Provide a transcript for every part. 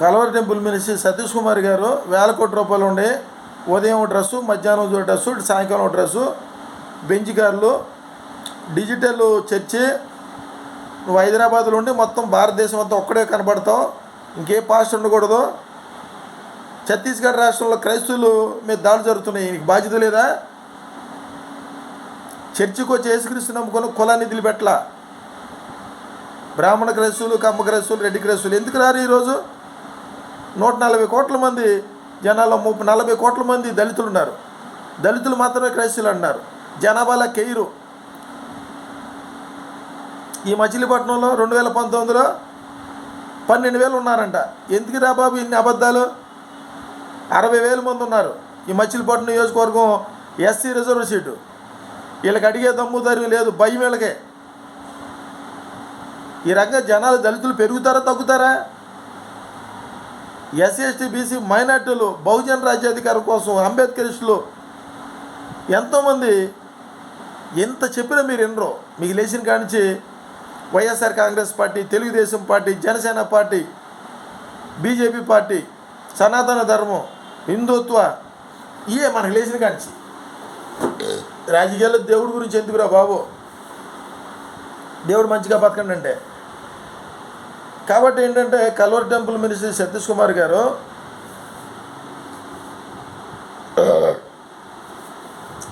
Calvary temple ministry Satish Kumar garu వేల కోట్ల రూపాయలు ఉండే ఉదయం డ్రెస్సు మధ్యాహ్నం ఒక డ్రెస్సు సాయంకాలం ఒక డ్రెస్సు బెంచ్ కార్లు డిజిటల్ చర్చి నువ్వు హైదరాబాద్లో ఉండి మొత్తం భారతదేశం అంతా ఒక్కడే కనబడతావు. ఇంకే పాస్ట్ ఉండకూడదు. ఛత్తీస్గఢ్ రాష్ట్రంలో క్రైస్తవులు మీద దాడులు జరుగుతున్నాయి. నీకు బాధ్యత లేదా? చర్చికి వచ్చి యేసుక్రీస్తు నమ్ముకొని కులాన్ని పెట్టలా బ్రాహ్మణ క్రైస్తువులు కమ్మ క్రైస్తువులు రెడ్డి క్రైస్తువులు ఎందుకు రారు ఈరోజు? నూట నలభై కోట్ల మంది జనాల్లో ముప్పై నలభై కోట్ల మంది దళితులు ఉన్నారు దళితులు మాత్రమే క్రైస్తులు అంటున్నారు. జనాభాలో కెయిరు. ఈ మచిలీపట్నంలో రెండు వేల పంతొమ్మిదిలో పన్నెండు వేలు ఉన్నారంట. ఎందుకు రా బాబు ఇన్ని అబద్ధాలు? అరవై వేల మంది ఉన్నారు. ఈ మచిలీపట్నం నియోజకవర్గం ఎస్సీ రిజర్వ్ సీటు. వీళ్ళకి అడిగే దమ్ము ధైర్యం లేదు భయం వీళ్ళకే. ఈ రకంగా జనాలు దళితులు పెరుగుతారా తగ్గుతారా? ఎస్సీ ఎస్టీ బీసీ మైనార్టీలు బహుజన రాజ్యాధికారం కోసం అంబేద్కరిస్టులు ఎంతోమంది ఎంత చెప్పినా మీరు ఎన్నరో మీకు లేచిన కానించి YSR Congress party Telugu Desam party Janasena party BJP party సనాతన ధర్మం హిందుత్వ ఇవే మనకు లేచిన కానించి రాజకీయాల్లో దేవుడి గురించి ఎందుకురా బాబు? దేవుడు మంచిగా బతకండి అంటే కాబట్టి ఏంటంటే calvary temple ministry Satish Kumar గారు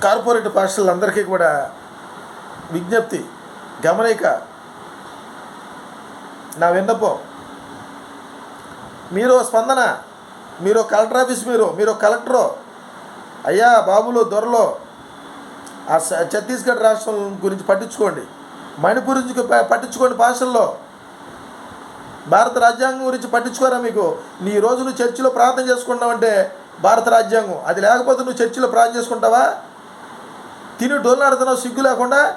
కార్పొరేట్ పాస్టర్లందరికీ కూడా విజ్ఞప్తి గమనిక నా విన్నపం మీరు స్పందన మీరు కలెక్టర్ ఆఫీస్ మీరు మీరు కలెక్టరు అయ్యా బాబులు దొరలో ఆ ఛత్తీస్గఢ్ రాష్ట్రం గురించి పట్టించుకోండి మణిపూర్ గురించి పట్టించుకోండి భాషల్లో భారత రాజ్యాంగం గురించి పట్టించుకోరా మీకు? నీ రోజు నువ్వు చర్చిలో ప్రార్థన చేసుకుంటావంటే భారత రాజ్యాంగం. అది లేకపోతే నువ్వు చర్చిలో ప్రార్థన చేసుకుంటావా? తిని డోలాడుతున్నావు సిగ్గు లేకుండా?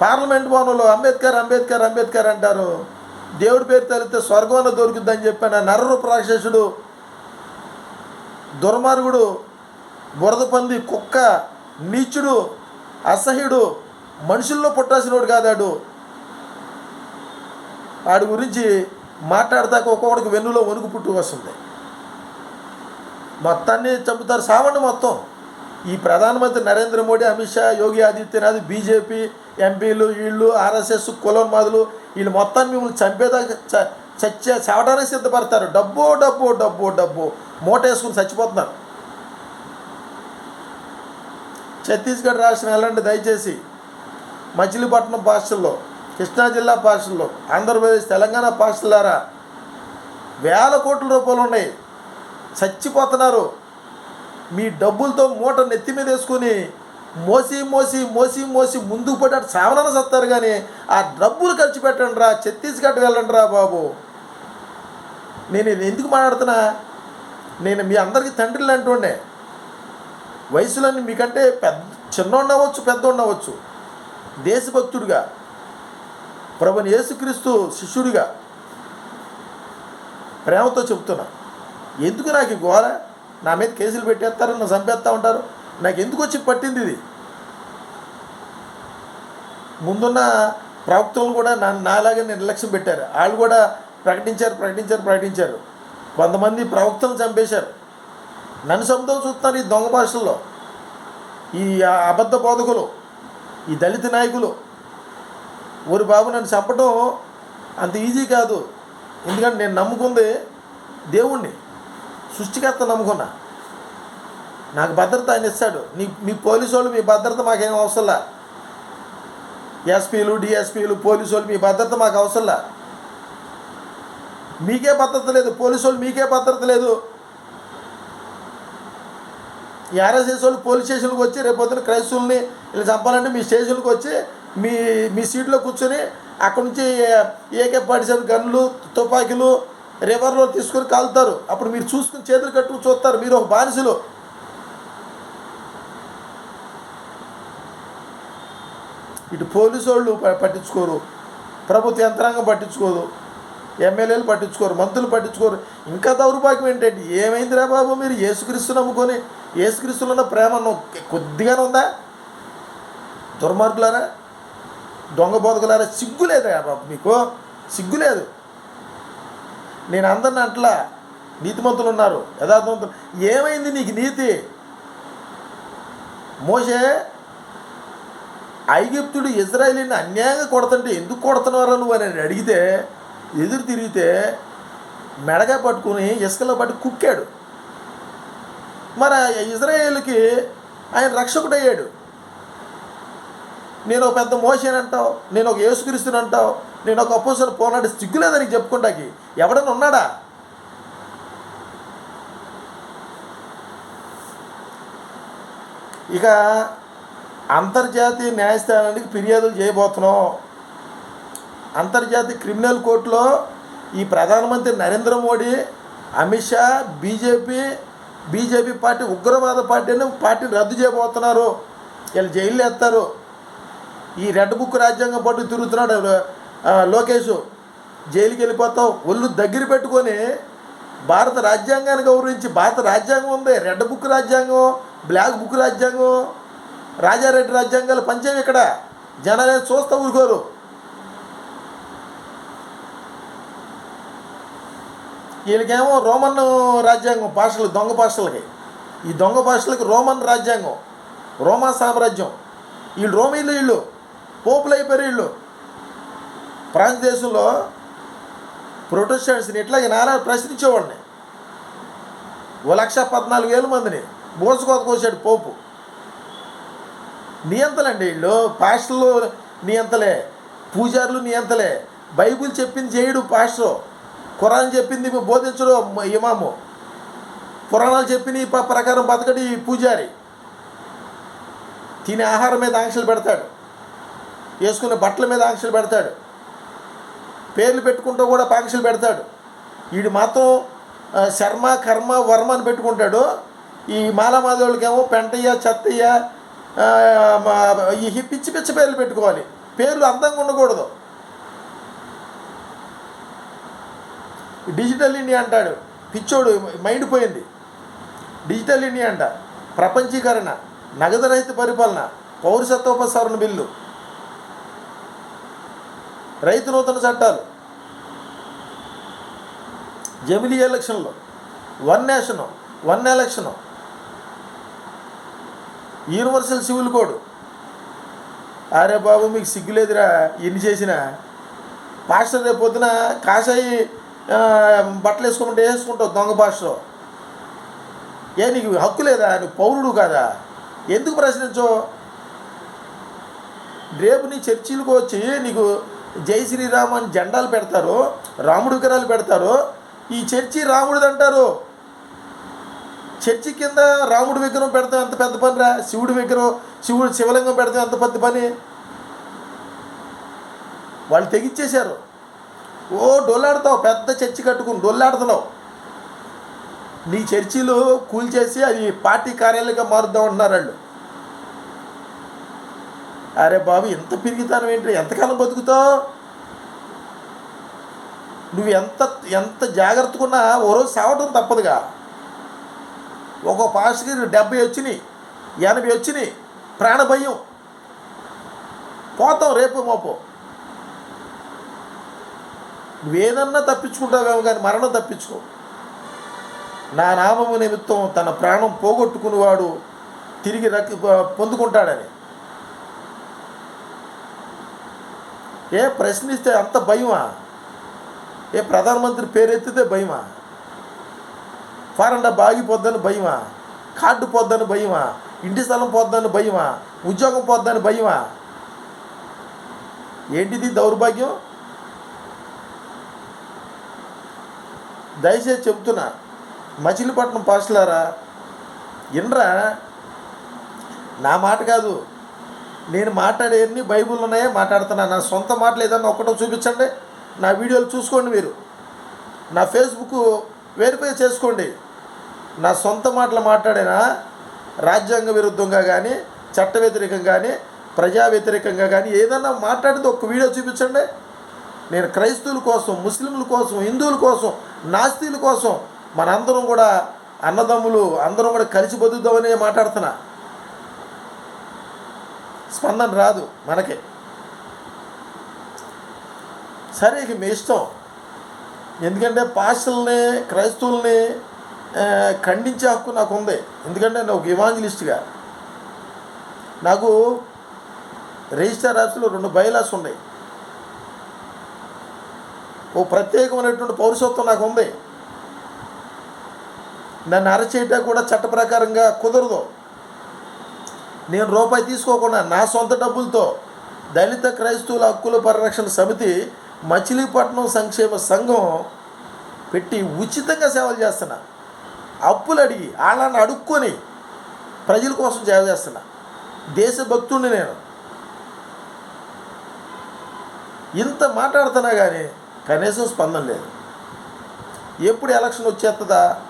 పార్లమెంట్ భవనంలో అంబేద్కర్ అంబేద్కర్ అంబేద్కర్ అంటారు. దేవుడి పేరు తలితే స్వర్గంలో దొరుకుద్దని చెప్పిన. నర్రు ప్రాక్షసుడు దుర్మార్గుడు బురద పంది కుక్క నీచుడు అసహ్యుడు మనుషుల్లో పుట్టాల్సినోడు కాదాడు వాడి గురించి మాట్లాడతాక ఒక్కొక్కడికి వెన్నులో వణుకు పుట్టు వస్తుంది. మొత్తాన్ని చంపుతారు సావండి మొత్తం. ఈ ప్రధానమంత్రి నరేంద్ర మోడీ అమిత్ షా యోగి ఆదిత్యనాథ్ బీజేపీ ఎంపీలు వీళ్ళు ఆర్ఎస్ఎస్ కులోన్మాదులు వీళ్ళు మొత్తాన్ని మిమ్మల్ని చంపేదాకా చ- చచ్చే చావడానికి సిద్ధపడతారు. డబ్బు డబ్బు డబ్బు డబ్బు. మూటేసుకుని చచ్చిపోతున్నారు. ఛత్తీస్గఢ్ రాష్ట్రం వెళ్ళండి దయచేసి. మచిలీపట్నం పాస్టల్లో కృష్ణా జిల్లా పాస్టల్లో ఆంధ్రప్రదేశ్ తెలంగాణ పాస్టలారా వేల కోట్ల రూపాయలు ఉన్నాయి. చచ్చిపోతున్నారు. మీ డబ్బులతో మూట నెత్తి మీద వేసుకుని మోసి మోసి మోసి మోసి ముందుకు పడ్డాడు సావనన సత్తారు కానీ ఆ డబ్బులు ఖర్చు పెట్టండి రా ఛత్తీస్గఢ్ వెళ్ళండి రా బాబు. నేను ఇది ఎందుకు మాట్లాడుతున్నా? నేను మీ అందరికీ తండ్రిని అంటుండే. వయసులోని మీకంటే పెద్ద చిన్న ఉండవచ్చు పెద్ద ఉండవచ్చు దేశభక్తుడిగా ప్రభుని యేసుక్రీస్తు శిష్యుడిగా ప్రేమతో చెబుతున్నా. ఎందుకు నాకు ఈ గోర నా మీద కేసులు పెట్టేస్తారు నన్ను చంపేస్తూ ఉంటారు. నాకు ఎందుకు వచ్చి పట్టింది ఇది? ముందున్న ప్రవక్తలు కూడా నన్ను నాలాగే నిర్లక్ష్యం పెట్టారు. వాళ్ళు కూడా ప్రకటించారు ప్రకటించారు ప్రకటించారు. కొంతమంది ప్రవక్తలు చంపేశారు. నన్ను సొంతం చూస్తున్నారు ఈ దొంగ భాషల్లో. ఈ అబద్ధ బోధకులు. ఈ దళిత నాయకులు ఊరి బాబు నన్ను చంపడం అంత ఈజీ కాదు. ఎందుకంటే నేను నమ్ముకుంది దేవుణ్ణి. సృష్టికర్త నమ్ముకున్నా. నాకు భద్రత ఆయన ఇస్తాడు. నీ మీ పోలీసు వాళ్ళు మీ భద్రత మాకేం అవసరంలా? ఎస్పీలు డిఎస్పీలు పోలీసు వాళ్ళు మీ భద్రత మాకు అవసరంలా? మీకే భద్రత లేదు. పోలీసు వాళ్ళు మీకే భద్రత లేదు. ఈ ఆర్ఎస్ఎస్ వాళ్ళు పోలీస్ స్టేషన్కి వచ్చి రేపు పొద్దున క్రైస్తవుల్ని ఇలా చంపాలంటే మీ స్టేషన్కి వచ్చి మీ మీ సీట్లో కూర్చొని అక్కడ నుంచి ఏకే పాటిసిన గన్లు తుపాకీలు రివర్లో తీసుకొని కాలుతారు. అప్పుడు మీరు చూసుకుని చేతులు కట్టుకుని చూస్తారు. మీరు ఒక బానిసలు. ఇటు పోలీసు వాళ్ళు ప- పట్టించుకోరు. ప్రభుత్వ యంత్రాంగం పట్టించుకోదు. ఎమ్మెల్యేలు పట్టించుకోరు. మంత్రులు పట్టించుకోరు. ఇంకా దౌర్భాగ్యం ఏంటంటే ఏమైందిరా బాబు మీరు? యేసుక్రీస్తు నమ్ముకొని యేసుక్రీస్తులో ఉన్న ప్రేమ కొద్దిగానే ఉందా? దుర్మార్గులారా? దొంగ బోధకులారా? సిగ్గు లేదా బాబు మీకు? సిగ్గు లేదు నేను అందరిని అంటలా నీతిమంతులు ఉన్నారు యథార్థవంతులు. ఏమైంది నీకు నీతి? మోసే ఐగిప్తుడు ఇజ్రాయలీని అన్యాయంగా కొడుతుంటే ఎందుకు కొడుతున్నారు నువ్వు అని అడిగితే ఎదురు తిరిగితే మెడగా పట్టుకుని ఇసుకలో పట్టి కుక్కాడు. మరి ఇజ్రాయేల్కి ఆయన రక్షకుడయ్యాడు. నేను ఒక పెద్ద మోషన్ అంటావు నేను ఒక యేసుక్రీస్తుని అంటావు నేను ఒక అపోసలు పోనాడు సిగ్గులేదని చెప్పుకుంటాకి ఎవడన్నా ఉన్నాడా? ఇక అంతర్జాతీయ న్యాయస్థానానికి ఫిర్యాదులు చేయబోతున్నాం. అంతర్జాతీయ క్రిమినల్ కోర్టులో ఈ ప్రధానమంత్రి Narendra Modi Amit Shah BJP BJP party ఉగ్రవాద పార్టీ అని పార్టీని రద్దు చేయబోతున్నారు. వీళ్ళు జైలు వేస్తారు ఈ రెడ్ బుక్ రాజ్యాంగం పట్టు తిరుగుతున్నాడు లోకేష్. జైలుకి వెళ్ళిపోతావు ఒళ్ళు దగ్గర పెట్టుకొని భారత రాజ్యాంగాన్ని గౌరవించి భారత రాజ్యాంగం ఉంది. రెడ్ బుక్ రాజ్యాంగం బ్లాక్ బుక్ రాజ్యాంగం రాజారెడ్డి రాజ్యాంగాలు పంచేవి ఇక్కడ. జనాలు చూస్తూ ఊరుకోరు. వీళ్ళకేమో రోమన్ రాజ్యాంగం భాషలు దొంగ భాషలకి ఈ దొంగ భాషలకు రోమన్ రాజ్యాంగం రోమా సామ్రాజ్యం. వీళ్ళు రోమీలు వీళ్ళు పోపులు అయిపోయారు వీళ్ళు. ఫ్రాన్స్ దేశంలో ప్రొటెస్టెంట్స్ని ఇట్లాగే నానా ప్రశ్నించేవాడిని ఓ లక్ష పద్నాలుగు వేల మందిని బోసుకోత కోసాడు పోపు. నియంతలండి వీళ్ళు పాస్టర్లు నియంతలే పూజారులు నియంతలే. బైబిల్ చెప్పింది చేయడు పాస్టర్. ఖురాన్ చెప్పింది బోధించడు ఇమాము. పురాణాలు చెప్పిన ఈ ప్రకారం బతకడు ఈ పూజారి. తినే ఆహారం మీద ఆంక్షలు పెడతాడు. వేసుకునే బట్టల మీద ఆంక్షలు పెడతాడు. పేర్లు పెట్టుకుంటూ కూడా ఆంక్షలు పెడతాడు. వీడు మాత్రం శర్మ కర్మ వర్మ అని పెట్టుకుంటాడు. ఈ మాలమాధవులకేమో పెంటయ్య చెత్తయ్య మా- ఈ పిచ్చి పిచ్చి పేర్లు పెట్టుకోవాలి. పేర్లు అందంగా ఉండకూడదు. డిజిటల్ ఇండియా అంటాడు. పిచ్చోడు మైండ్ పోయింది. డిజిటల్ ఇండియా అంట. ప్రపంచీకరణ నగదు రహిత పరిపాలన పౌరసత్వోపసరణ బిల్లు. రైతు నూతన చట్టాలు. జమిలీ ఎలక్షన్లో. One nation one election. Universal civil code. అరే బాబు మీకు సిగ్గులేదురా. ఎన్ని చేసినా. పాస్టర్ రేపు పొద్దున కాషాయి బట్టలు వేసుకోమంటే వేసుకుంటావు దొంగ భాషలో. ఏ నీకు హక్కు లేదా? నువ్వు పౌరుడు కాదా. ఎందుకు ప్రశ్నించో? రేపు నీ చర్చిలకు వచ్చి నీకు జై శ్రీరామ్ అని జెండాలు పెడతారు రాముడి విగ్రహాలు పెడతారు. ఈ చర్చి రాముడిది అంటారు. చర్చి కింద రాముడి విగ్రహం పెడతాం ఎంత పెద్ద పని రా శివుడి విగ్రహం శివుడు శివలింగం పెడతాం ఎంత పెద్ద పని? వాళ్ళు తెగిచ్చేశారు. ఓ డొల్లాడతావు పెద్ద చర్చి కట్టుకుని డొల్లాడుతున్నావు. నీ చర్చిలు కూల్చేసి అది పార్టీ కార్యాలయంగా మారుద్దాం అంటున్నారు వాళ్ళు. అరే బాబు ఎంత పెరిగితాను ఏంటి ఎంతకాలం బతుకుతావు? నువ్వు ఎంత ఎంత జాగ్రత్తకున్నా ఓ రోజు సావటం తప్పదుగా. ఒక పాస్టర్కి డెబ్బై వచ్చినాయి ఎనభై వచ్చినాయి ప్రాణభయం. పోతాం రేపు మోపో. నువ్వేదన్నా తప్పించుకుంటావేమో కానీ మరణం తప్పించుకో. నా నామము నిమిత్తం తన ప్రాణం పోగొట్టుకునేవాడు తిరిగి రక్ పొందుకుంటాడని. ఏ ప్రశ్నిస్తే అంత భయమా? ఏ ప్రధానమంత్రి పేరెత్తితే భయమా? ఫారెన్ బాగిపోద్దని భయమా? కార్డు పోద్దని భయమా? ఇంటి స్థలం పోద్దని భయమా? ఉద్యోగం పోద్దని భయమా? ఏంటిది దౌర్భాగ్యం? దయచేసి చెప్తున్నా. మచిలీపట్నం పాస్టులారా ఇన్రా నా మాట కాదు. నేను మాట్లాడేవన్నీ బైబుల్ ఉన్నాయే మాట్లాడుతున్నా. నా సొంత మాటలు ఏదన్నా ఒక్కటో చూపించండి. నా వీడియోలు చూసుకోండి మీరు. నా ఫేస్బుక్ వెరిఫై చేసుకోండి. నా సొంత మాటలు మాట్లాడినా రాజ్యాంగ విరుద్ధంగా కానీ చట్ట వ్యతిరేకంగా కానీ ప్రజా వ్యతిరేకంగా కానీ ఏదన్నా మాట్లాడితే ఒక వీడియో చూపించండి. నేను క్రైస్తవుల కోసం ముస్లింల కోసం హిందువుల కోసం నాస్తిల కోసం మనందరం కూడా అన్నదమ్ములు అందరం కూడా కలిసి బతుకుదామని మాట్లాడుతున్నా. స్పందన రాదు మనకే. సరే ఇక మీ ఇష్టం. ఎందుకంటే పాస్టల్ని క్రైస్తవుల్ని ఖండించే హక్కు నాకు ఉంది ఎందుకంటే నేను ఒక ఇవాంజలిస్ట్గా నాకు రిజిస్టర్ ఆఫీసులో రెండు బైలాస్ ఉన్నాయి. ఓ ప్రత్యేకమైనటువంటి పౌరుషత్వం నాకు ఉంది. నన్ను అరచేయటం కూడా చట్ట ప్రకారంగా కుదరదు. నేను రూపాయి తీసుకోకుండా నా సొంత డబ్బులతో దళిత క్రైస్తవుల హక్కుల పరిరక్షణ సమితి మచిలీపట్నం సంక్షేమ సంఘం పెట్టి ఉచితంగా సేవలు చేస్తున్నా. అప్పులు అడిగి వాళ్ళని అడుక్కొని ప్రజల కోసం సేవ చేస్తున్నా. దేశభక్తుడిని నేను. ఇంత మాట్లాడుతున్నా కానీ కనీసం స్పందన లేదు. ఎప్పుడు ఎలక్షన్ వచ్చేస్తుందా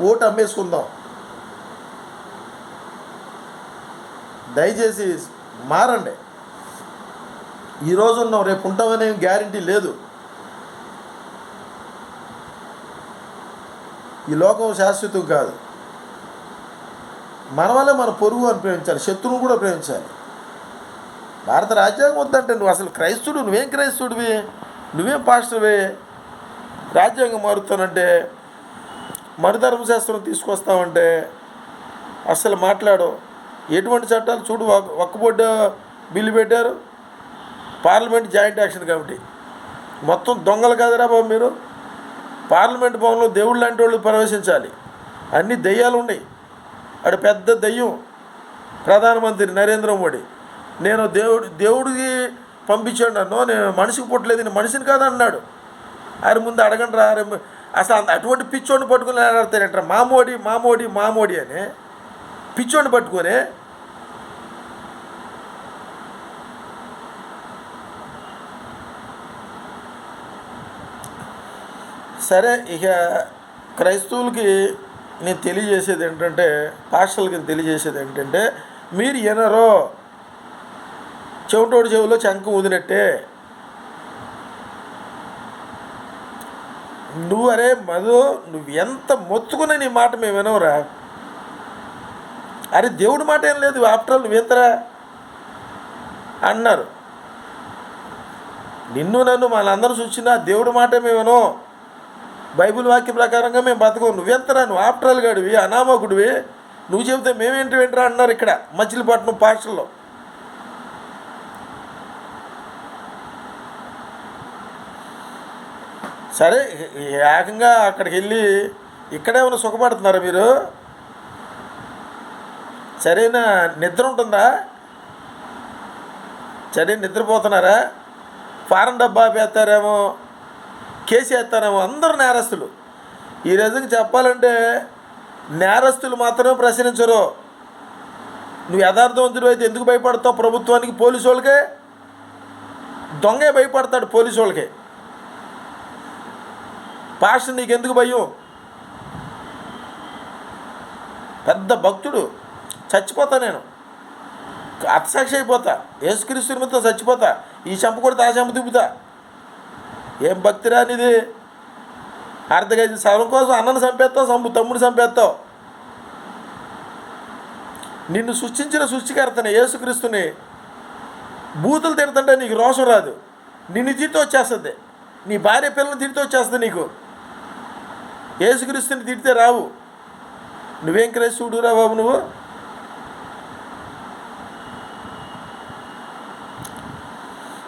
ఓటు అమ్మేసుకుందాం. దయచేసి మారండి. ఈరోజు ఉన్నాం రేపు ఉంటామనే గ్యారంటీ లేదు. ఈ లోకం శాశ్వతం కాదు. మన వల్ల మన పొరుగు అని ప్రేమించాలి శత్రువును కూడా ప్రేమించాలి. భారత రాజ్యాంగం వద్దంటే నువ్వు అసలు క్రైస్తుడు నువ్వేం క్రైస్తుడివి నువ్వేం పాస్టర్వే రాజ్యాంగం మారుతానంటే మన ధర్మశాస్త్రం తీసుకొస్తామంటే అస్సలు మాట్లాడు. ఎటువంటి చట్టాలు చూడు ఒక్క- బిల్లు పెట్టారు. Parliament joint action committee. మొత్తం దొంగలు కదరా బాబు మీరు. పార్లమెంట్ భవన్లో దేవుళ్ళు లాంటి వాళ్ళు ప్రవేశించాలి. అన్ని దెయ్యాలు ఉన్నాయి. అక్కడ పెద్ద దెయ్యం. ప్రధానమంత్రి నరేంద్ర మోడీ. నేను దేవుడు దేవుడికి పంపించాడు నన్ను. నేను మనిషికి పుట్టలేదు నేను మనిషిని కాదు అన్నాడు. ఆయన ముందు అడగండి రా అసలు అంత అటువంటి పిచ్చోడిని పట్టుకుని ఆడతారంటారు మామోడి మామోడి మామోడి అని పిచ్చోడిని పట్టుకొని సరే ఇక క్రైస్తవులకి నేను తెలియజేసేది ఏంటంటే పాస్టర్లకి తెలియజేసేది ఏంటంటే మీరు ఎనరో చెవిటోడి చెవిలో శంఖం ఊదినట్టే. నువ్వు అరే మధు నువ్వు ఎంత మొత్తుకున్నా నీ మాట మేము వినవురా. అరే దేవుడి మాట ఏం లేదు ఆఫ్టర్ ఆల్ నువ్వెంతరా అన్నారు. నిన్ను నన్ను మనందరూ చూసినా దేవుడి మాట మేము వినం. బైబిల్ వాక్య ప్రకారంగా మేము బతకం. నువ్వెంతరా నువ్వు ఆఫ్టరాల్ గడివి అనామకుడివి. నువ్వు చెబితే మేమేంటి వింటరా? అన్నారు ఇక్కడ మచిలీపట్నం పాస్టల్లో సరే ఏకంగా అక్కడికి వెళ్ళి ఇక్కడే ఉన్న సుఖపడుతున్నారా మీరు? సరైన నిద్ర ఉంటుందా? సరే నిద్రపోతున్నారా? ఫారం డబ్బా వేస్తారేమో కేసు వేస్తారేమో అందరూ నేరస్తులు. ఈ రోజుకి చెప్పాలంటే నేరస్తులు మాత్రమే ప్రశ్నించరు. నువ్వు యథార్థవంతుడు అయితే ఎందుకు భయపడతావు ప్రభుత్వానికి? పోలీసు వాళ్ళకే? దొంగే భయపడతాడు పోలీసు వాళ్ళకి. పాస్టర్ నీకెందుకు భయం? పెద్ద భక్తుడు. చచ్చిపోతా నేను. అత్సాక్షి అయిపోతా. యేసుక్రీస్తు నిమిత్తం చచ్చిపోతా. ఈ చంప కొడితే ఆ చంప తిప్పుతా. ఏం భక్తి రానిది? అర్ధగైదు సవం కోసం అన్నను చంపేస్తావు సంపు తమ్ముడు చంపేస్తావు. నిన్ను సృష్టించిన సృష్టికర్తని యేసుక్రీస్తుని. బూతులు తిడుతుంటే నీకు రోషం రాదు. నిన్ను తిరిగి వచ్చేస్తుంది. నీ భార్య పిల్లలు తిరిగి వచ్చేస్తుంది నీకు. యేసుక్రీస్తుని తిడితే రావు. నువ్వేం క్రైస్తవుడు రా బాబు నువ్వు?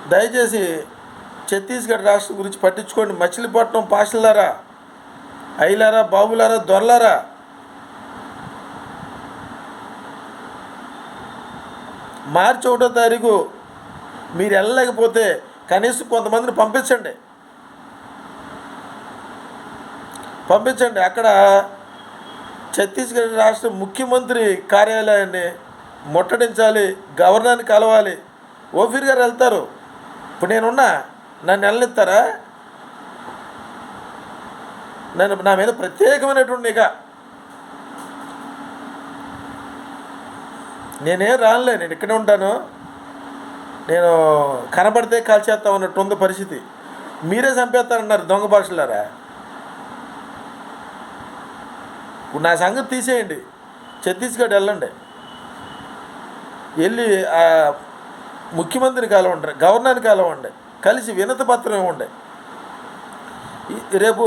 దయచేసి ఛత్తీస్గఢ్ రాష్ట్రం గురించి పట్టించుకోండి. మచిలీపట్నం పాషలారా అయ్యలారా బాబులారా దొరలారా? మార్చి ఒకటో తారీఖు మీరు వెళ్ళలేకపోతే కనీసం కొంతమందిని పంపించండి. పంపించండి. అక్కడ ఛత్తీస్గఢ్ రాష్ట్ర ముఖ్యమంత్రి కార్యాలయాన్ని ముట్టడించాలి గవర్నర్ని కలవాలి. ఓఫీర్ గారు వెళ్తారు. ఇప్పుడు నేనున్నా నన్ను వెళ్ళనిస్తారా? నన్ను నా మీద ప్రత్యేకమైనటువంటి ఇక నేనేం రానులే నేను ఇక్కడే ఉంటాను. నేను కనబడితే కాల్చేస్తాం అన్నట్టు ఉంది పరిస్థితి. మీరే చంపేస్తారన్నారు దొంగ భాషలారా? ఇప్పుడు నా సంగతి తీసేయండి. ఛత్తీస్గఢ్ వెళ్ళండి. వెళ్ళి ముఖ్యమంత్రిని కలవండి గవర్నర్ని కలవండి కలిసి వినతి పత్రం ఇవ్వండి. రేపు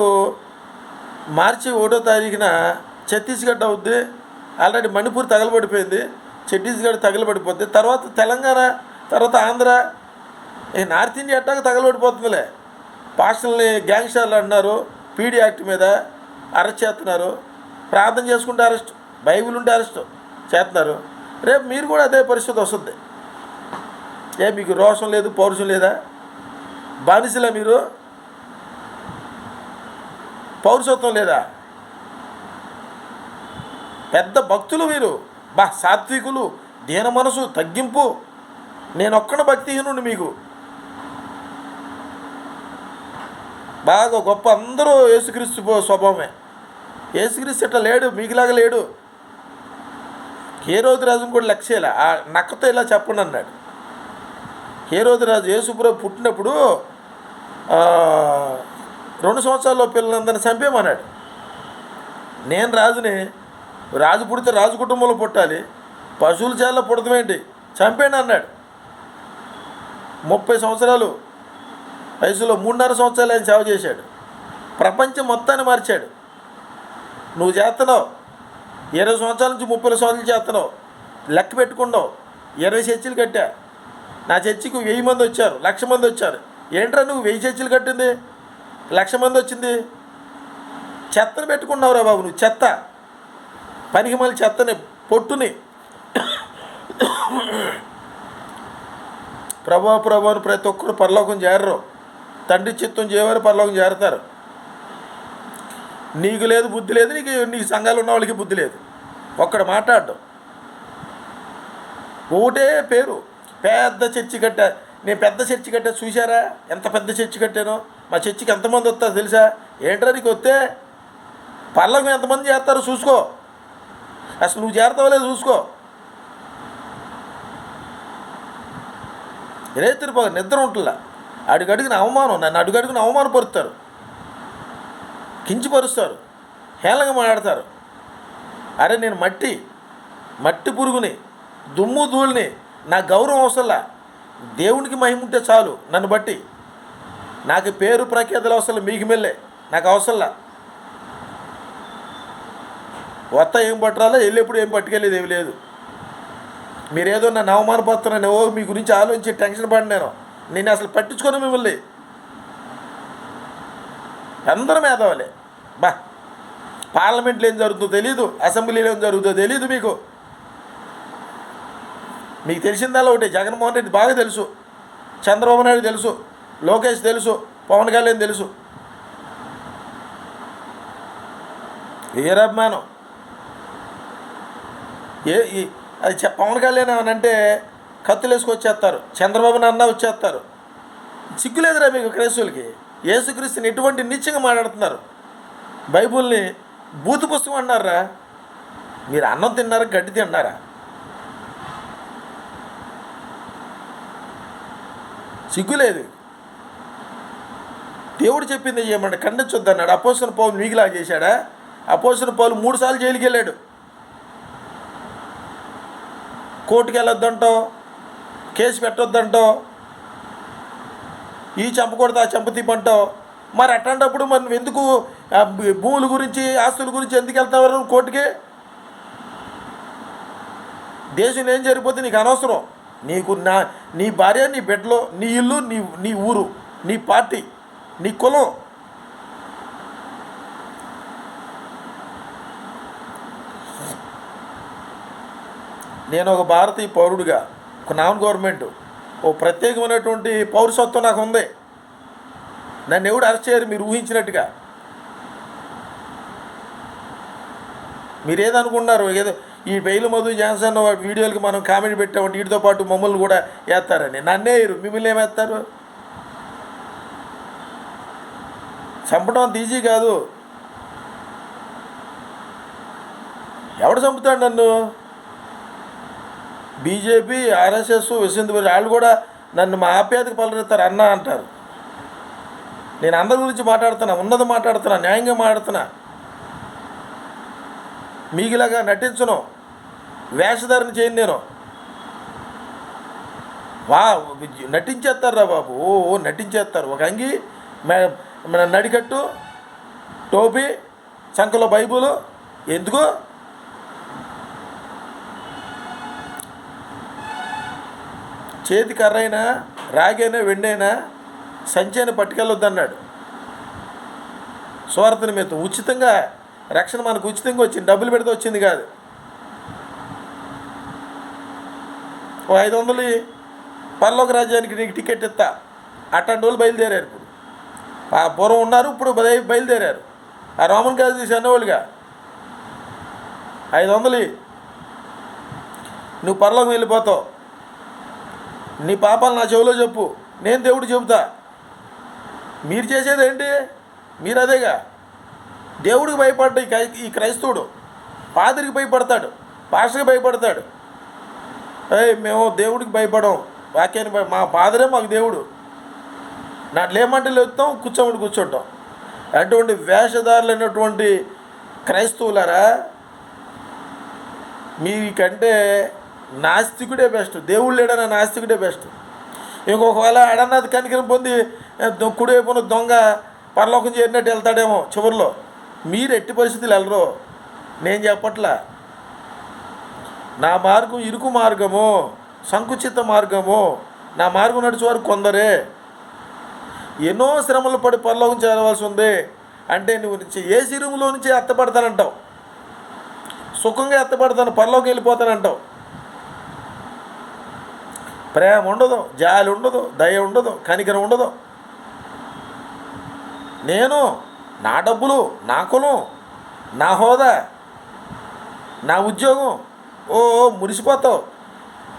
మార్చి ఒకటో తారీఖున ఛత్తీస్గఢ్ అవుద్ది. ఆల్రెడీ మణిపూర్ తగలబడిపోయింది. ఛత్తీస్గఢ్ తగలబడిపోద్ది. తర్వాత తెలంగాణ తర్వాత ఆంధ్ర. ఈ నార్త్ ఇండియా అట్టాక తగలబడిపోతుందిలే. పాస్టల్ని గ్యాంగ్స్టర్లు అంటున్నారు పీడీ యాక్ట్ మీద అరెస్ట్ చేస్తున్నారు. ప్రార్థన చేసుకుంటే అరెస్ట్ బైబిల్ ఉంటే అరెస్ట్ చేస్తున్నారు. రేపు మీరు కూడా అదే పరిస్థితి వస్తుంది. ఏ మీకు రోషం లేదు పౌరుషం లేదా? బానిసలే మీరు? పౌరుషత్వం లేదా? పెద్ద భక్తులు మీరు. బా సాత్వికులు దీన మనసు తగ్గింపు. నేను ఒక్కడ భక్తిహీనుండి మీకు. బాగా గొప్ప అందరూ యేసుక్రీస్తు పో- స్వభావమే. ఏసుక్రీస్తు ఇట్లా లేడు? మీకులాగా లేడు. హేరోది రాజును కూడా లక్ష్యలే ఆ నక్కతో ఇలా చెప్పండి అన్నాడు. హేరోది రాజు యేసుప్రభు పుట్టినప్పుడు రెండు సంవత్సరాల్లో పిల్లలందరిని చంపేమన్నాడు నేను రాజుని రాజు పుడితే రాజు కుటుంబంలో పుట్టాలి. పశువుల చేలలో పుడతామేంటి చంపేయండి అన్నాడు. ముప్పై సంవత్సరాలు వయసులో మూడున్నర సంవత్సరాలు ఆయన సేవ చేశాడు. ప్రపంచం మొత్తాన్ని మార్చాడు. నువ్వు చేస్తున్నావు ఇరవై సంవత్సరాల నుంచి ముప్పై సంవత్సరాలు చేస్తున్నావు లెక్క పెట్టుకున్నావు. ఇరవై చర్చిలు కట్టా. నా చర్చికి వెయ్యి మంది వచ్చారు లక్ష మంది వచ్చారు. ఏంట్రా నువ్వు వెయ్యి చర్చిలు కట్టింది? లక్ష మంది వచ్చింది? చెత్తను పెట్టుకున్నావురా బాబు నువ్వు చెత్త. పనికి మళ్ళీ చెత్తని పొట్టుని. ప్రభా ప్రభావం ప్రతి ఒక్కరు పరలోకం చేరరు. తండ్రి చిత్తం చేయవారు పరలోకం చేరతారు. నీకు లేదు బుద్ధి లేదు నీకు నీకు సంఘాలు ఉన్న వాళ్ళకి బుద్ధి లేదు. ఒక్కడ మాట్లాడడం. ఒకటే పేరు. పెద్ద చర్చి కట్టా నేను పెద్ద చర్చి కట్టా చూసారా ఎంత పెద్ద చర్చి కట్టానో? మా చర్చికి ఎంతమంది వస్తారు తెలుసా? ఏంట్రా నీకు వస్తే? పర్లోకం ఎంతమంది చేస్తారో చూసుకో. అసలు నువ్వు చేరతావో లేదు చూసుకో. రేతురు నిద్ర ఉంటుందా అడుగడుగున అవమానం నన్ను అడుగడుగున అవమానపరుస్తారు. కించిపరుస్తారు. హేళంగా మాట్లాడతారు. అరే నేను మట్టి మట్టి పురుగుని దుమ్ము ధూళిని నా గౌరవం అవసరంలా. దేవునికి మహిమ ఉంటే చాలు నన్ను బట్టి. నాకు పేరు ప్రఖ్యాతలు అవసరం మీకు మెల్లే నాకు అవసరంలా. వత్త ఏం పట్టరాలో వెళ్ళేప్పుడు ఏం పట్టుకెళ్ళేది ఏమి లేదు. మీరేదో నన్ను అవమానపడుతున్నాను ఓ మీ గురించి ఆలోచించి టెన్షన్ పడినాను నేను. అసలు పట్టించుకోను మిమ్మల్ని. అందరం మేధావులే. బా. పార్లమెంట్లో ఏం జరుగుతుందో తెలీదు అసెంబ్లీలో ఏం జరుగుతుందో తెలీదు మీకు. మీకు తెలిసిందల్లా ఒకటి జగన్మోహన్ రెడ్డి బాగా తెలుసు చంద్రబాబు నాయుడు తెలుసు లోకేష్ తెలుసు పవన్ కళ్యాణ్ తెలుసు. వీరాభిమానం. ఏ ఈ అది చె- పవన్ కళ్యాణ్ ఏమనంటే కత్తులు వేసుకొచ్చేస్తారు చంద్రబాబు నాన్న వచ్చేస్తారు. సిగ్గులేదురా మీకు క్రైస్తవులకి? ఏసుక్రీస్తుని ఎటువంటి నీచంగా మాట్లాడుతున్నారు. బైబుల్ని బూతు పుస్తకం అన్నారా? మీరు అన్నం తిన్నారా గడ్డి తిన్నారా? సిగ్గులేదు దేవుడు చెప్పింది చేయమంటే ఖండించొద్దు అన్నాడు. అపోసిన పౌలు మీకులా చేశాడా? అపోసిన పౌలు మూడు సార్లు జైలుకి వెళ్ళాడు. కోర్టుకి వెళ్ళొద్దంటో కేసు పెట్టొద్దంటో ఈ చంపకూడదు ఆ చంప మరి అట్లాంటప్పుడు మరి నువ్వు ఎందుకు భూ- భూముల గురించి ఆస్తుల గురించి ఎందుకు వెళ్తావారు కోర్టుకి? దేశం ఏం జరిగిపోతే నీకు అనవసరం. నీకు నా నీ భార్య నీ బిడ్డలో నీ ఇల్లు నీ నీ ఊరు నీ పార్టీ నీ కులం. నేను ఒక భారతీయ పౌరుడిగా ఒక నాన్ గవర్నమెంట్ ఓ ప్రత్యేకమైనటువంటి పౌరసత్వం నాకు ఉంది. నన్ను ఎవడు అరెస్ట్ చేయరు మీరు ఊహించినట్టుగా. మీరేదనుకున్నారు ఏదో ఈ బెయిల్ మధు జాన్సన్ వీడియోలకి మనం కామెంట్ పెట్టామంటే వీటితో పాటు మమ్మల్ని కూడా వేస్తారని నన్నే వేయరు మిమ్మల్ని ఏమేస్తారు చంపడం అంత ఈజీ కాదు. ఎవడు చంపుతాడు నన్ను? బీజేపీ ఆర్ఎస్ఎస్ విశ్వంత వాళ్ళు కూడా నన్ను మా ఆప్యాయతకు పలరిస్తారు అన్న అంటారు. నేను అందరి గురించి మాట్లాడుతున్నా ఉన్నది మాట్లాడుతున్నా న్యాయంగా మాట్లాడుతున్నా. మీకులాగా నటించను. వేషధారణ చేయను నేను. వా నటించేస్తారా బాబు? ఓ ఓ నటించేస్తారు. ఒక అంగి మన నడికట్టు టోపీ సంఖలో బైబుల్. ఎందుకు? చేతి కర్రైనా రాగైనా వెండైనా సంచైనా పట్టుకెళ్ళొద్దన్నాడు. స్వార్థ నిమిత్తం ఉచితంగా రక్షణ మనకు ఉచితంగా వచ్చింది డబ్బులు పెడితే వచ్చింది కాదు. ఓ ఐదు వందలు పరలోక రాజ్యానికి నీకు టికెట్ ఇస్తా. అట్టండి వాళ్ళు బయలుదేరారు ఇప్పుడు. ఆ పూర్వం ఉన్నారు ఇప్పుడు బయలుదేరారు. ఆ రోమన్ కాదు తీసి అన్నవాళ్ళుగా. ఐదు వందలు నువ్వు పర్లోకి వెళ్ళిపోతావు. నీ పాపాలు నా చెవిలో చెప్పు నేను దేవుడు చెబుతా. మీరు చేసేది ఏంటి? మీరు అదేగా. దేవుడికి భయపడ్డ ఈ క్రై- ఈ క్రైస్తవుడు పాదరికి భయపడతాడు పాస్టర్కి భయపడతాడు. అయ్యి మేము దేవుడికి భయపడం వాక్యాన్ని భయ- మా ఫాదరే మాకు దేవుడు. నా లేమంటే లేపుతాం కూర్చోమని కూర్చుంటాం. అటువంటి వేషధారులైనటువంటి క్రైస్తవులారా మీకంటే నాస్తికుడే బెస్ట్. దేవుడు లేడన్న నాస్తికుడే బెస్ట్. ఇంకొకవేళ ఆడన్నది కనికరం పొంది కుడివైపున దొంగ పరలోకం చేరినట్టు వెళ్తాడేమో చివరిలో. మీరు ఎట్టి పరిస్థితులు వెళ్ళరు. నేను చెప్పట్లా. నా మార్గం ఇరుకు మార్గము సంకుచిత మార్గము. నా మార్గం నడిచేవారు కొందరే. ఎన్నో శ్రమలు పడి పరలోకం చేరవలసి ఉంది. అంటే నువ్వు నుంచి ఏ సిరుములో నుంచి ఎత్తపడతానంటావు సుఖంగా ఎత్తపడతాను పరలోకి వెళ్ళిపోతానంటావు. ప్రేమ ఉండదు జాలి ఉండదు దయ ఉండదు కనికరం ఉండదు. నేను నా డబ్బులు నా కులం నా హోదా నా ఉద్యోగం ఓ మురిసిపోతావు.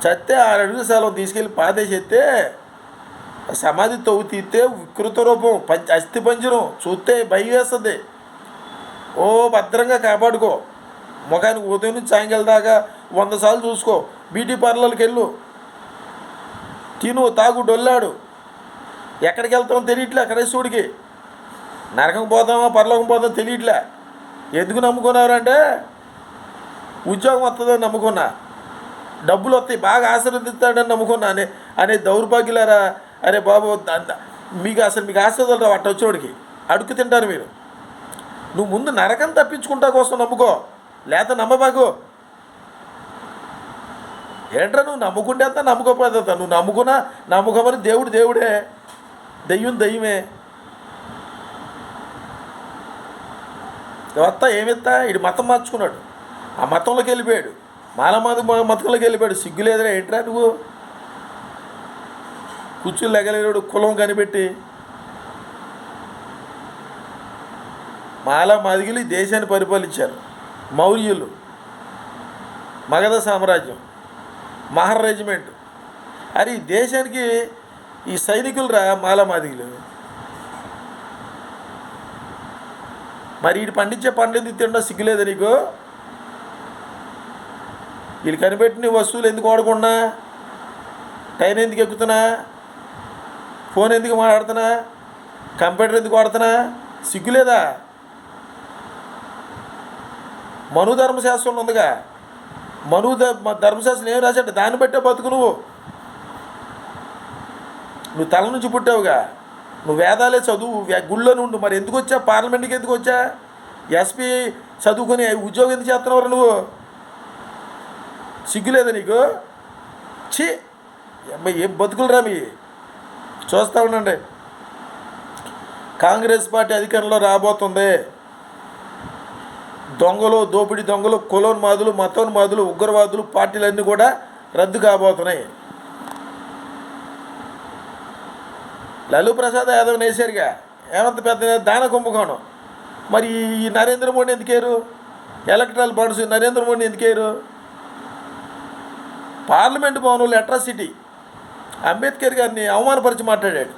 చస్తే ఆరు అడుగుల సెలవు తీసుకెళ్ళి పాదేసేస్తే సమాధి తవ్వు తీస్తే వికృత రూపం పంచ అస్థి పంజరం చూస్తే భయం వేస్తుంది. ఓ భద్రంగా కాపాడుకో. ముఖానికి ఉదయం నుంచి సాయంకాలం దాకా వంద సార్లు చూసుకో. బ్యూటీ పార్లర్కి వెళ్ళు. తిను తాగు డొల్లాడు. ఎక్కడికి వెళ్తామో తెలియట్లే క్రైస్తవుడికి నరకం పోతామో పరలోకం పోతామో తెలియట్లే. ఎందుకు నమ్ముకున్నారంటే ఉద్యోగం వస్తుందని నమ్ముకున్నా. డబ్బులు వస్తాయి బాగా ఆశీర్వదిస్తాడని నమ్ముకున్నా. అనే అనే దౌర్భాగ్యులారా అరే బాబు మీకు అసలు మీకు ఆశీర్వాదాలు రావు అట్ట వచ్చేవాడికి అడుగు తింటారు మీరు. నువ్వు ముందు నరకం తప్పించుకుంటా కోసం నమ్ముకో. లేత నమ్మబాకు. ఏంట్రా నువ్వు నమ్ముకుంటే అంత నమ్ముకోపోతే నువ్వు నమ్ముకున్నా నమ్ముకోమని దేవుడు దేవుడే. దెయ్యం దెయ్యమే. వస్తా ఏమిస్తా ఇటు మతం మార్చుకున్నాడు. ఆ మతంలోకి వెళ్ళిపోయాడు. మాలమాది మతంలోకి వెళ్ళిపోయాడు. సిగ్గు లేదురా ఏంట్రా నువ్వు? కూర్చుని లెగలేడు కులం కనిపెట్టి. మాల మదిగిలి దేశాన్ని పరిపాలించారు. మౌర్యులు. మగధ సామ్రాజ్యం. మహర్ రెజిమెంట్. అరే ఈ దేశానికి ఈ సైనికులు రా మాల మాదిగులు. మరి వీడు పండించే పండ్లు ఎందుకు తిండో సిగ్గులేదు నీకు? వీళ్ళు కనిపెట్టిన వస్తువులు ఎందుకు వాడకుండా? టైం ఎందుకు ఎక్కుతున్నా? ఫోన్ ఎందుకు మాట్లాడుతున్నా? కంప్యూటర్ ఎందుకు వాడుతున్నా? సిగ్గులేదా? మను ధర్మశాస్త్రం ఉందిగా. మను ధర్మశాస్త్రం ఏం రాశాడు? దాన్ని బట్టే బతుకు నువ్వు. నువ్వు తల నుంచి పుట్టావుగా. నువ్వు వేదాలే చదువు గుళ్ళో నుండు మరి ఎందుకు వచ్చా? పార్లమెంట్కి ఎందుకు వచ్చా? ఎస్పీ చదువుకుని ఉద్యోగం ఎందుకు చేస్తున్నావు నువ్వు? సిగ్గులేదా నీకు? ఛీ! అమ్మాయి ఏం బతుకులరా మీ? చూస్తూ ఉండండి. కాంగ్రెస్ పార్టీ అధికారంలో రాబోతుంది. దొంగలు దోపిడీ దొంగలు కులోన్మాదులు మతోన్మాదులు ఉగ్రవాదులు పార్టీలన్నీ కూడా రద్దు కాబోతున్నాయి. లలు ప్రసాద్ యాదవ్ నేసారుగా. ఏమంత పెద్ద దాన కుంభకోణం. మరి ఈ నరేంద్ర మోడీ ఎందుకేరు ఎలక్ట్రల్ బాండ్స్ నరేంద్ర మోడీ ఎందుకేరు పార్లమెంట్ భవనంలో అట్రాసిటీ అంబేద్కర్ గారిని అవమానపరిచి మాట్లాడాడు.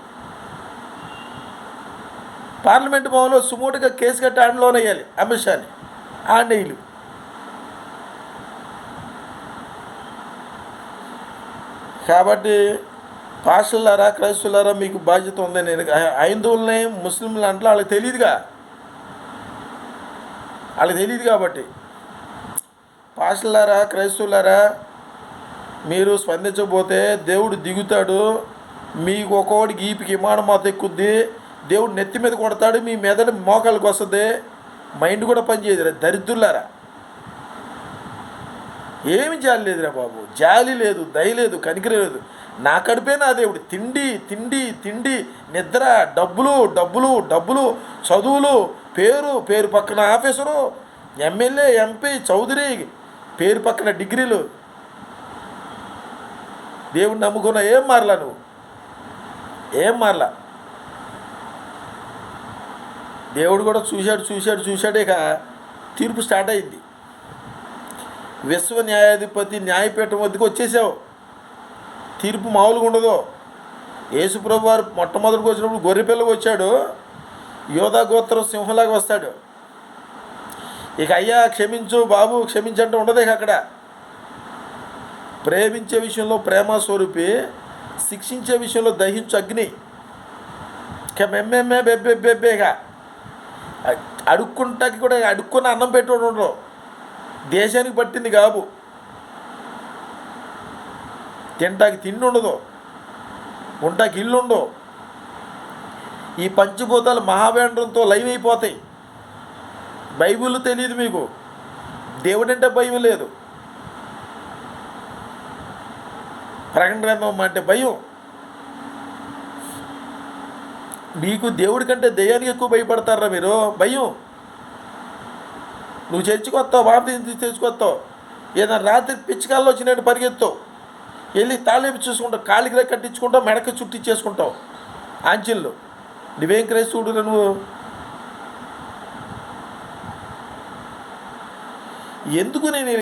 పార్లమెంట్ భవన్లో సుమోటుగా కేసు కట్టి ఆడలోనే వేయాలి అమిత్ షాని. ఆండేయులు. కాబట్టి పాస్టర్లారా క్రైస్తులారా మీకు బాధ్యత ఉంది. నేను హైందువుల్ని ముస్లింలు అంటే వాళ్ళకి తెలియదుగా వాళ్ళకి తెలియదు కాబట్టి. పాస్టర్లారా క్రైస్తువులారా మీరు స్పందించకపోతే దేవుడు దిగుతాడు. మీకు ఒక్కొక్కడికి గీపికి విమానం మాత ఎక్కుద్ది. దేవుడు నెత్తి మీద కొడతాడు. మీ మెదడు మోకాలకు వస్తుంది మైండ్ కూడా పనిచేయదురా దరిద్రులారా. ఏమి జాలి లేదురా బాబు. జాలి లేదు దయ లేదు కనికరం లేదు. నా కడుపే నా దేవుడు. తిండి తిండి తిండి నిద్ర డబ్బులు డబ్బులు డబ్బులు చదువులు పేరు పేరు పక్కన ఆఫీసరు ఎమ్మెల్యే ఎంపీ చౌదరి పేరు పక్కన డిగ్రీలు. దేవుడిని నమ్ముకున్న ఏం మారలా నువ్వు? ఏం మారలా? దేవుడు కూడా చూశాడు చూశాడు చూశాడు ఇక తీర్పు స్టార్ట్ అయింది. విశ్వ న్యాయాధిపతి న్యాయపీఠం వద్దకు వచ్చేసావు. తీర్పు మామూలుగా ఉండదు. యేసుప్రభు వారు మొట్టమొదటికి వచ్చినప్పుడు గొర్రెపిల్లకి వచ్చాడు. యోధా గోత్రం సింహంలాగా వస్తాడు. ఇక అయ్యా క్షమించు బాబు క్షమించంటే ఉండదు ఇక అక్కడ. ప్రేమించే విషయంలో ప్రేమ స్వరూపి శిక్షించే విషయంలో దహించు అగ్ని. ఇక మెమ్మెమ్మే బెబ్బె ఇక. అడుక్కుంటాకి కూడా అడుక్కున్న అన్నం పెట్టాడు ఉండరు. దేశానికి పట్టింది కాబు తింటాకి తిండి ఉండదు ఉంటాకి ఇల్లు ఉండవు ఈ పంచభూతాలు మహావేంద్రంతో లైవ్ అయిపోతాయి. బైబిల్ తెలియదు మీకు. దేవుడంటే భయం లేదు. ప్రకటన గ్రంథం అంటే భయం. మీకు దేవుడి కంటే దయ్యానికి ఎక్కువ భయపడతారా మీరు? భయం. నువ్వు చర్చికొస్తావు బాప్తీసం తెచ్చుకొస్తావు ఏదైనా రాత్రి పిచ్చికాల్లో వచ్చినట్టు పరిగెత్తావు. వెళ్ళి తాళేపు చూసుకుంటావు కాలికి కట్టించుకుంటావు మెడక చుట్టించేసుకుంటావు ఆంచిల్లో నువ్వేం క్రైస్తవుడు నువ్వు? ఎందుకు నేను